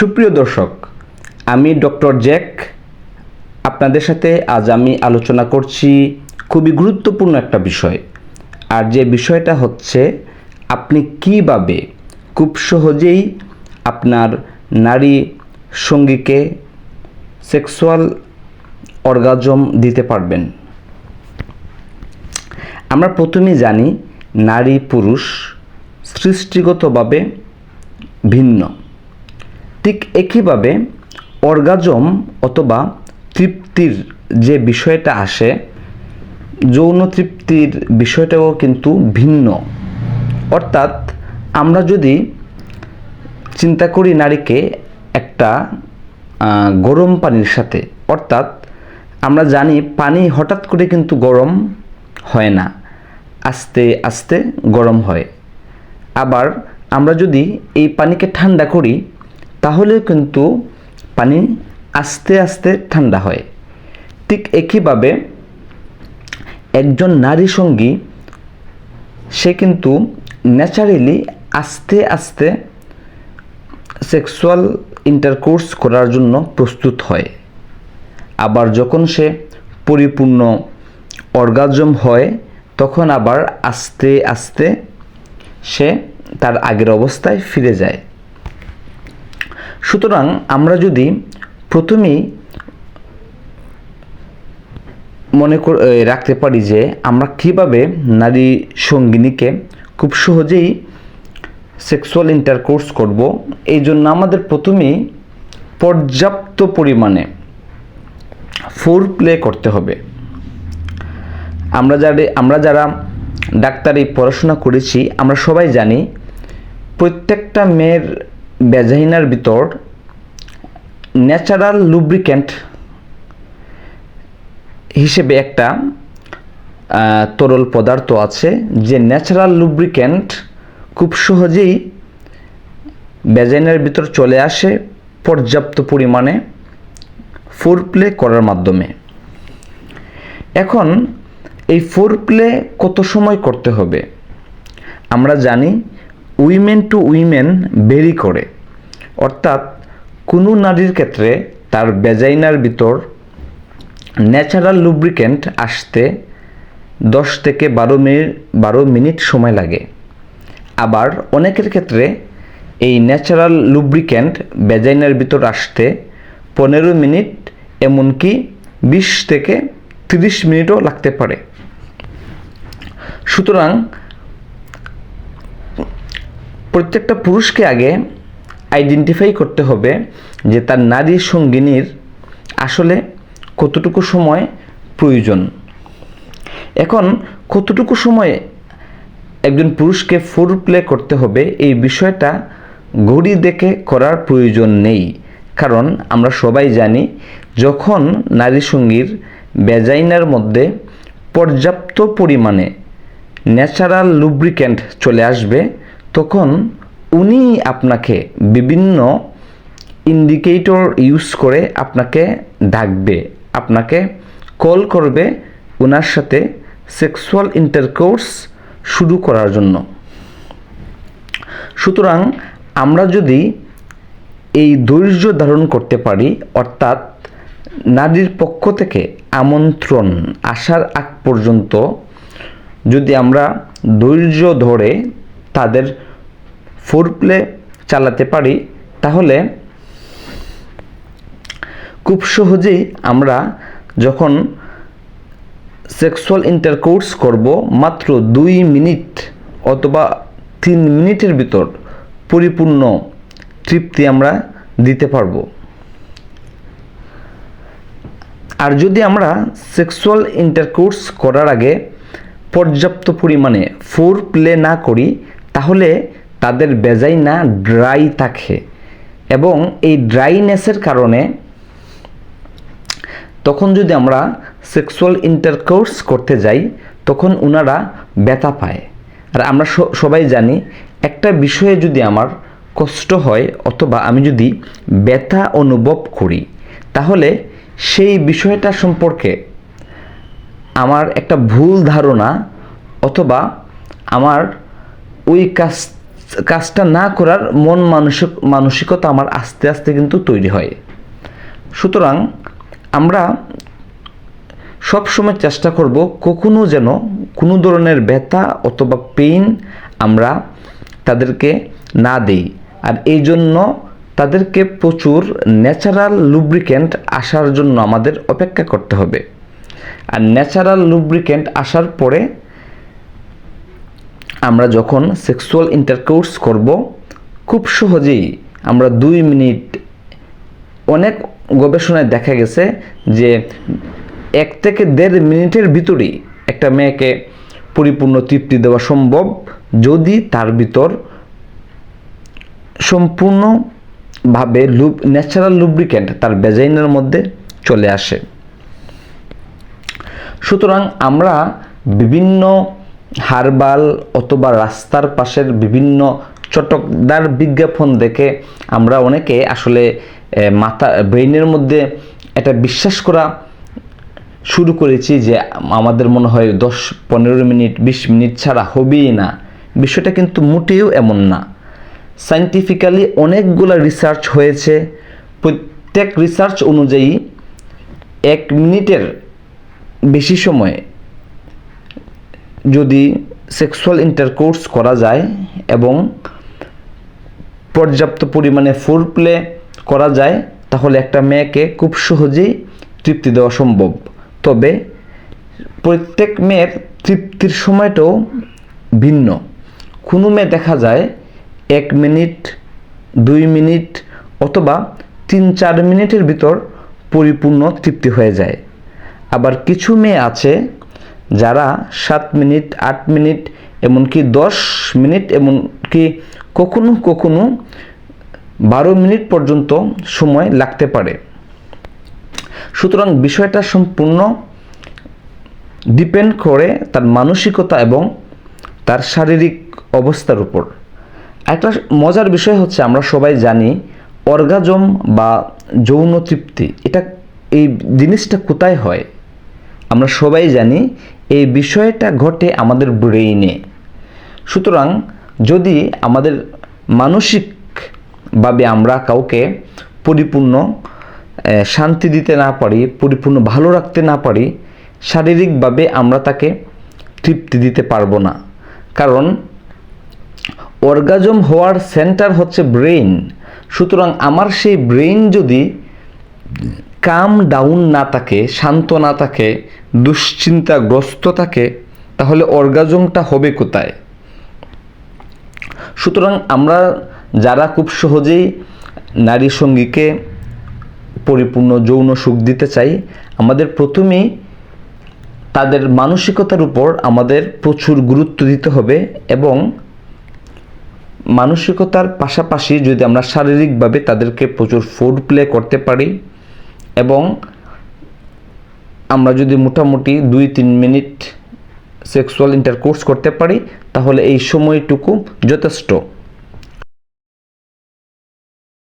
সুপ্রিয় দর্শক, আমি ডক্টর জ্যাক। আপনাদের সাথে আজ আমি আলোচনা করছি খুবই গুরুত্বপূর্ণ একটা বিষয়। আর যে বিষয়টা হচ্ছে, আপনি কীভাবে খুব সহজেই আপনার নারী সঙ্গীকে সেক্সুয়াল অর্গাজম দিতে পারবেন। আমরা প্রথমেই জানি নারী পুরুষ সৃষ্টিগতভাবে ভিন্ন। ঠিক একইভাবে অর্গাজম অথবা তৃপ্তির যে বিষয়টা আসে, যৌন তৃপ্তির বিষয়টাও কিন্তু ভিন্ন। অর্থাৎ আমরা যদি চিন্তা করি নারীকে একটা গরম পানির সাথে, অর্থাৎ আমরা জানি পানি হঠাৎ করে কিন্তু গরম হয় না, আস্তে আস্তে গরম হয়। আবার আমরা যদি এই পানিকে ঠান্ডা করি তাহলে কিন্তু পানি আস্তে আস্তে ঠান্ডা হয়। ঠিক একইভাবে একজন নারী সঙ্গী, সে কিন্তু ন্যাচারালি আস্তে আস্তে সেক্সুয়াল ইন্টারকোর্স করার জন্য প্রস্তুত হয়। আবার যখন সে পরিপূর্ণ অর্গাজম হয়, তখন আবার আস্তে আস্তে সে তার আগের অবস্থায় ফিরে যায়। সুতরাং আমরা যদি প্রথমেই মনে রাখতে পারি যে আমরা কীভাবে নারী সঙ্গিনীকে খুব সহজেই সেক্সুয়াল ইন্টারকোর্স করব, এই জন্য আমাদের প্রথমেই পর্যাপ্ত পরিমাণে ফোর প্লে করতে হবে। আমরা যারা আমরা যারা ডাক্তারি পড়াশোনা করেছি, আমরা সবাই জানি প্রত্যেকটা মেয়ের ব্যাজাইনার ভিতর ন্যাচারাল লুব্রিক্যান্ট হিসেবে একটা তরল পদার্থ আছে যে ন্যাচারাল লুব্রিক্যান্ট খুব সহজেই ব্যাজাইনার ভিতর চলে আসে পর্যাপ্ত পরিমাণে ফোর প্লে করার মাধ্যমে। এখন এই ফোর প্লে কত সময় করতে হবে? আমরা জানি উইমেন টু উইমেন বেরি করে। অর্থাৎ কোনো নারীর ক্ষেত্রে তার বেজাইনার ভিতর ন্যাচারাল লুব্রিক্যান্ট আসতে দশ থেকে বারো মিনিট বারো মিনিট সময় লাগে। আবার অনেকের ক্ষেত্রে এই ন্যাচারাল লুব্রিক্যান্ট বেজাইনার ভিতর আসতে পনেরো মিনিট, এমনকি বিশ থেকে তিরিশ মিনিটও লাগতে পারে। সুতরাং প্রত্যেকটা পুরুষকে আগে আইডেন্টিফাই করতে হবে যে তার নারী সঙ্গিনীর আসলে কতটুকু সময় প্রয়োজন। এখন কতটুকু সময় একজন পুরুষকে ফোর প্লে করতে হবে এই বিষয়টা ঘড়ি দেখে করার প্রয়োজন নেই। কারণ আমরা সবাই জানি যখন নারী সঙ্গীর বেজাইনার মধ্যে পর্যাপ্ত পরিমাণে ন্যাচারাল লুব্রিক্যান্ট চলে আসবে তখন উনি আপনাকে বিভিন্ন ইন্ডিকেটর ইউজ করে আপনাকে ডাকবে, আপনাকে কল করবে ওনার সাথে সেক্সুয়াল ইন্টারকোর্স শুরু করার জন্য। সুতরাং আমরা যদি এই ধৈর্য ধারণ করতে পারি, অর্থাৎ নারীর পক্ষ থেকে আমন্ত্রণ, আসার আগ পর্যন্ত যদি আমরা ধৈর্য ধরে তাদের ফোর প্লে চালাতে পারি, তাহলে খুব সহজেই আমরা যখন সেক্সুয়াল ইন্টারকোর্স করব, মাত্র দুই মিনিট অথবা তিন মিনিটের ভিতর পরিপূর্ণ তৃপ্তি আমরা দিতে পারব। আর যদি আমরা সেক্সুয়াল ইন্টারকোর্স করার আগে পর্যাপ্ত পরিমাণে ফোর প্লে না করি তাহলে তাদের বেজাইনা ড্রাই থাকে। এবং এই ড্রাইনেসের কারণে তখন যদি আমরা সেক্সুয়াল ইন্টারকোর্স করতে যাই, তখন ওনারা ব্যথা পায়। আর আমরা সবাই জানি, একটা বিষয়ে যদি আমার কষ্ট হয় অথবা আমি যদি ব্যথা অনুভব করি, তাহলে সেই বিষয়টা সম্পর্কে আমার একটা ভুল ধারণা অথবা আমার ওই কাজ, কাজটা না করার মন মানসিক, মানসিকতা আমার আস্তে আস্তে কিন্তু তৈরি হয়। সুতরাং আমরা সবসময় চেষ্টা করব কখনো যেন কোনো ধরনের ব্যথা অথবা পেইন আমরা তাদেরকে না দেই। আর এই জন্য তাদেরকে প্রচুর ন্যাচারাল লুব্রিকেন্ট আসার জন্য আমাদের অপেক্ষা করতে হবে। আর ন্যাচারাল লুব্রিকেন্ট আসার পরে আমরা যখন সেক্সুয়াল ইন্টারকোর্স করব, খুব সহজেই আমরা দুই মিনিট অনেক গবেষণায় দেখা গেছে যে এক থেকে দেড় মিনিটের ভিতরেই একটা মেয়েকে পরিপূর্ণ তৃপ্তি দেওয়া সম্ভব যদি তার ভিতর সম্পূর্ণভাবে লুব ন্যাচারাল লুব্রিকেন্ট তার বেজাইনের মধ্যে চলে আসে। সুতরাং আমরা বিভিন্ন হারবাল অথবা রাস্তার পাশের বিভিন্ন চটকদার বিজ্ঞাপন দেখে আমরা অনেকে আসলে মাথা, ব্রেইনের মধ্যে এটা বিশ্বাস করা শুরু করেছি যে আমাদের মনে হয় দশ, পনেরো মিনিট, বিশ মিনিট ছাড়া হবেই না। বিষয়টা কিন্তু মোটেও এমন না। সাইন্টিফিক্যালি অনেকগুলো রিসার্চ হয়েছে। প্রত্যেক রিসার্চ অনুযায়ী এক মিনিটের বেশি সময় যদি সেক্সুয়াল ইন্টারকোর্স করা যায় এবং পর্যাপ্ত পরিমাণে ফোর প্লে করা যায়, তাহলে একটা মেয়েকে খুব সহজেই তৃপ্তি দেওয়া সম্ভব। তবে প্রত্যেক মেয়ের তৃপ্তির সময়টাও ভিন্ন। কোনো মেয়ে দেখা যায় এক মিনিট, দুই মিনিট অথবা তিন চার মিনিটের ভিতর পরিপূর্ণ তৃপ্তি হয়ে যায়। আবার কিছু মেয়ে আছে যারা সাত মিনিট, আট মিনিট, এমনকি দশ মিনিট, এমনকি কখনো কখনো বারো মিনিট পর্যন্ত সময় লাগতে পারে। সুতরাং বিষয়টা সম্পূর্ণ ডিপেন্ড করে তার মানসিকতা এবং তার শারীরিক অবস্থার উপর। একটা মজার বিষয় হচ্ছে আমরা সবাই জানি অর্গাজম বা যৌন তৃপ্তি, এটা এই জিনিসটা কোথায় হয়? আমরা সবাই জানি এই বিষয়টা ঘটে আমাদের ব্রেইনে সুতরাং যদি আমাদের মানসিকভাবে আমরা কাউকে পরিপূর্ণ শান্তি দিতে না পারি, পরিপূর্ণ ভালো রাখতে না পারি, শারীরিকভাবে আমরা তাকে তৃপ্তি দিতে পারব না। কারণ অর্গাজম হওয়ার সেন্টার হচ্ছে ব্রেইন সুতরাং আমার সেই ব্রেইন যদি কাম ডাউন না থাকে, শান্ত না থাকে, দুশ্চিন্তাগ্রস্ত থাকে, তাহলে অর্গাজমটা হবে কোথায়? সুতরাং আমরা যারা খুব সহজেই নারী সঙ্গীকে পরিপূর্ণ যৌন সুখ দিতে চাই, আমাদের প্রথমেই তাদের মানসিকতার উপর আমাদের প্রচুর গুরুত্ব দিতে হবে এবং মানসিকতার পাশাপাশি যদি আমরা শারীরিকভাবে তাদেরকে প্রচুর ফুড প্লে করতে পারি এবং আমরা যদি মোটামুটি দুই, তিন মিনিট সেক্সুয়াল ইন্টারকোর্স করতে পারি, তাহলে এই সময়টুকু যথেষ্ট।